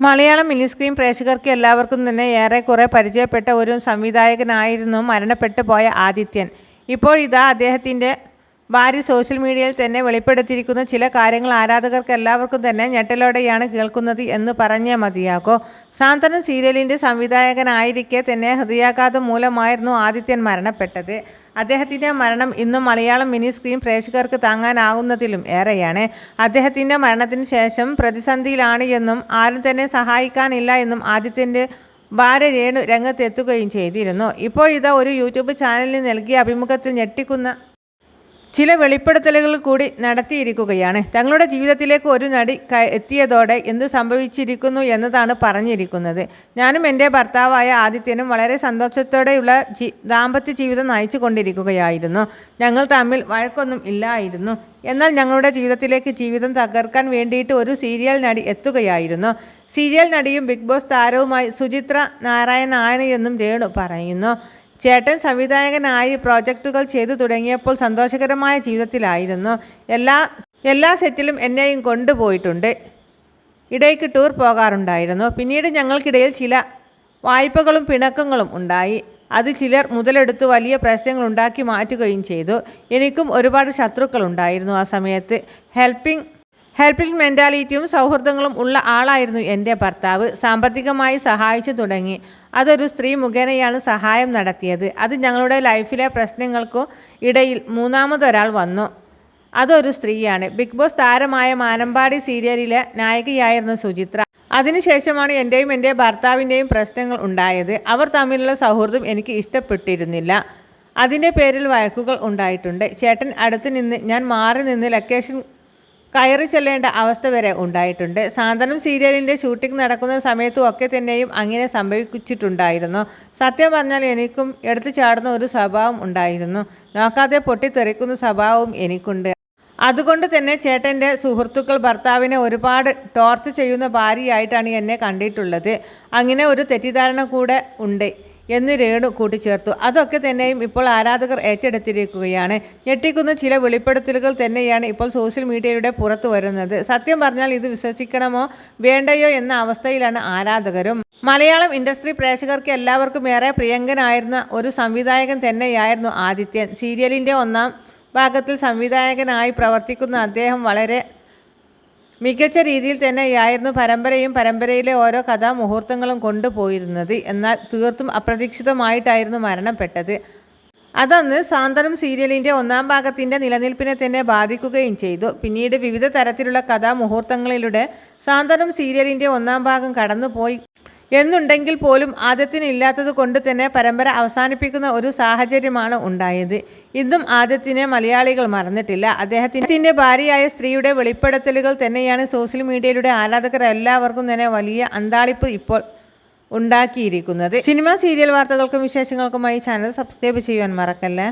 Malayalam mini screen പ്രേക്ഷകർക്ക് എല്ലാവർക്കും തന്നെ ഏറെക്കുറെ പരിചയപ്പെട്ട ഒരു സംവിധായകനായിരുന്നു മരണപ്പെട്ടു പോയ ആദിത്യൻ. ഇപ്പോൾ ഇതാ അദ്ദേഹത്തിന്റെ ഭാര്യ സോഷ്യൽ മീഡിയയിൽ തന്നെ വെളിപ്പെടുത്തിയിരിക്കുന്ന ചില കാര്യങ്ങൾ ആരാധകർക്ക് എല്ലാവർക്കും തന്നെ ഞെട്ടലോടെയാണ് കേൾക്കുന്നത് എന്ന് പറഞ്ഞേ മതിയാകോ സാന്ത്വനം സീരിയലിന്റെ സംവിധായകനായിരിക്കെ തന്നെ ഹൃദയാഘാതം മൂലമായിരുന്നു ആദിത്യൻ മരണപ്പെട്ടത്. അദ്ദേഹത്തിന്റെ മരണം ഇന്നും മലയാളം മിനി സ്ക്രീൻ പ്രേക്ഷകർക്ക് താങ്ങാനാവുന്നതിലും ഏറെയാണ്. അദ്ദേഹത്തിന്റെ മരണത്തിന് ശേഷം പ്രതിസന്ധിയിലാണ് എന്നും ആരും തന്നെ സഹായിക്കാനില്ല എന്നും ആദിത്യന്റെ ഭാര്യ രേണു രംഗത്തെത്തുകയും ചെയ്തിരുന്നു. ഇപ്പോൾ ഇതാ ഒരു യൂട്യൂബ് ചാനലിന് നൽകിയ അഭിമുഖത്തിൽ ഞെട്ടിക്കുന്ന ചില വെളിപ്പെടുത്തലുകൾ കൂടി നടത്തിയിരിക്കുകയാണ്. തങ്ങളുടെ ജീവിതത്തിലേക്ക് ഒരു നടി എത്തിയതോടെ എന്ത് സംഭവിച്ചിരിക്കുന്നു എന്നതാണ് പറഞ്ഞിരിക്കുന്നത്. ഞാനും എന്റെ ഭർത്താവായ ആദിത്യനും വളരെ സന്തോഷത്തോടെയുള്ള ദാമ്പത്യ ജീവിതം നയിച്ചു കൊണ്ടിരിക്കുകയായിരുന്നു. ഞങ്ങൾ തമ്മിൽ വഴക്കൊന്നും ഇല്ലായിരുന്നു. എന്നാൽ ഞങ്ങളുടെ ജീവിതത്തിലേക്ക് ജീവിതം തകർക്കാൻ വേണ്ടിയിട്ട് ഒരു സീരിയൽ നടി എത്തുകയായിരുന്നു. സീരിയൽ നടിയും ബിഗ് ബോസ് താരവുമായി സുചിത്ര എന്നും രേണു പറയുന്നു. ചേട്ടൻ സംവിധായകനായി പ്രോജക്റ്റുകൾ ചെയ്തു തുടങ്ങിയപ്പോൾ സന്തോഷകരമായ ജീവിതത്തിലായിരുന്നു. എല്ലാ എല്ലാ സെറ്റിലും എന്നെയും കൊണ്ടുപോയിട്ടുണ്ട്. ഇടയ്ക്ക് ടൂർ പോകാറുണ്ടായിരുന്നു. പിന്നീട് ഞങ്ങൾക്കിടയിൽ ചില വായ്പകളും പിണക്കങ്ങളും ഉണ്ടായി. അത് ചിലർ മുതലെടുത്ത് വലിയ പ്രശ്നങ്ങൾ ഉണ്ടാക്കി മാറ്റുകയും ചെയ്തു. എനിക്കും ഒരുപാട് ശത്രുക്കൾ ഉണ്ടായിരുന്നു ആ സമയത്ത്. ഹെൽപ്പിംഗ് ഹെൽപ്പിംഗ് മെന്റാലിറ്റിയും സൗഹൃദങ്ങളും ഉള്ള ആളായിരുന്നു എന്റെ ഭർത്താവ്. സാമ്പത്തികമായി സഹായിച്ചു തുടങ്ങി. അതൊരു സ്ത്രീ മുഖേനയാണ് സഹായം നടത്തിയത്. അത് ഞങ്ങളുടെ ലൈഫിലെ പ്രശ്നങ്ങൾക്കും ഇടയിൽ മൂന്നാമതൊരാൾ വന്നു. അതൊരു സ്ത്രീയാണ്. ബിഗ് ബോസ് താരമായ മാനമ്പാടി സീരിയലിലെ നായികയായിരുന്ന സുചിത്ര. അതിനുശേഷമാണ് എന്റെയും എന്റെ ഭർത്താവിന്റെയും പ്രശ്നങ്ങൾ ഉണ്ടായത്. അവർ തമ്മിലുള്ള സൗഹൃദം എനിക്ക് ഇഷ്ടപ്പെട്ടിരുന്നില്ല. അതിന്റെ പേരിൽ വഴക്കുകൾ ഉണ്ടായിട്ടുണ്ട്. ചേട്ടൻ അടുത്ത് നിന്ന് ഞാൻ മാറി നിന്ന് ലൊക്കേഷൻ കയറി ചെല്ലേണ്ട അവസ്ഥ വരെ ഉണ്ടായിട്ടുണ്ട്. സാന്ത്വനം സീരിയലിന്റെ ഷൂട്ടിംഗ് നടക്കുന്ന സമയത്തും ഒക്കെ തന്നെയും അങ്ങനെ സംഭവിച്ചിട്ടുണ്ടായിരുന്നു. സത്യം പറഞ്ഞാൽ എനിക്കും എടുത്തു ചാടുന്ന ഒരു സ്വഭാവം ഉണ്ടായിരുന്നു. നോക്കാതെ പൊട്ടിത്തെറിക്കുന്ന സ്വഭാവവും എനിക്കുണ്ട്. അതുകൊണ്ട് തന്നെ ചേട്ടന്റെ സുഹൃത്തുക്കൾ ഭർത്താവിനെ ഒരുപാട് ടോർച്ച് ചെയ്യുന്ന ഭാര്യയായിട്ടാണ് എന്നെ കണ്ടിട്ടുള്ളത്. അങ്ങനെ ഒരു തെറ്റിദ്ധാരണ കൂടെ ഉണ്ട്. എന്ന് രേണു കൂട്ടിച്ചേർത്തു. അതൊക്കെ തന്നെയും ഇപ്പോൾ ആരാധകർ ഏറ്റെടുത്തിരിക്കുകയാണ്. ഞെട്ടിക്കുന്ന ചില വെളിപ്പെടുത്തലുകൾ തന്നെയാണ് ഇപ്പോൾ സോഷ്യൽ മീഡിയയുടെ പുറത്തു വരുന്നത്. സത്യം പറഞ്ഞാൽ ഇത് വിശ്വസിക്കണമോ വേണ്ടയോ എന്ന അവസ്ഥയിലാണ് ആരാധകരും. മലയാളം ഇൻഡസ്ട്രി പ്രേക്ഷകർക്ക് എല്ലാവർക്കും ഏറെ പ്രിയങ്കനായിരുന്ന ഒരു സംവിധായകൻ തന്നെയായിരുന്നു ആദിത്യൻ. സീരിയലിന്റെ ഒന്നാം ഭാഗത്തിൽ സംവിധായകനായി പ്രവർത്തിക്കുന്ന അദ്ദേഹം വളരെ മികച്ച രീതിയിൽ തന്നെയായിരുന്നു പരമ്പരയും പരമ്പരയിലെ ഓരോ കഥാമുഹൂർത്തങ്ങളും കൊണ്ടുപോയിരുന്നത്. എന്നാൽ തീർത്തും അപ്രതീക്ഷിതമായിട്ടായിരുന്നു മരണപ്പെട്ടത്. അതന്ന് സാന്ത്വനം സീരിയലിന്റെ ഒന്നാം ഭാഗത്തിന്റെ നിലനിൽപ്പിനെ തന്നെ ബാധിക്കുകയും ചെയ്തു. പിന്നീട് വിവിധ തരത്തിലുള്ള കഥാമുഹൂർത്തങ്ങളിലൂടെ സാന്ത്വനം സീരിയലിന്റെ ഒന്നാം ഭാഗം കടന്നുപോയി. എന്നുണ്ടെങ്കിൽ പോലും ആദ്യത്തിന് കൊണ്ട് തന്നെ പരമ്പര അവസാനിപ്പിക്കുന്ന ഒരു സാഹചര്യമാണ് ഉണ്ടായത്. ഇന്നും ആദ്യത്തിനെ മലയാളികൾ മറന്നിട്ടില്ല. അദ്ദേഹത്തിന്റെ ഭാര്യയായ സ്ത്രീയുടെ വെളിപ്പെടുത്തലുകൾ തന്നെയാണ് സോഷ്യൽ മീഡിയയിലൂടെ ആരാധകർ എല്ലാവർക്കും തന്നെ വലിയ അന്താളിപ്പ് ഇപ്പോൾ ഉണ്ടാക്കിയിരിക്കുന്നത്. സിനിമ സീരിയൽ വാർത്തകൾക്കും വിശേഷങ്ങൾക്കുമായി ചാനൽ സബ്സ്ക്രൈബ് ചെയ്യുവാൻ മറക്കല്ലേ?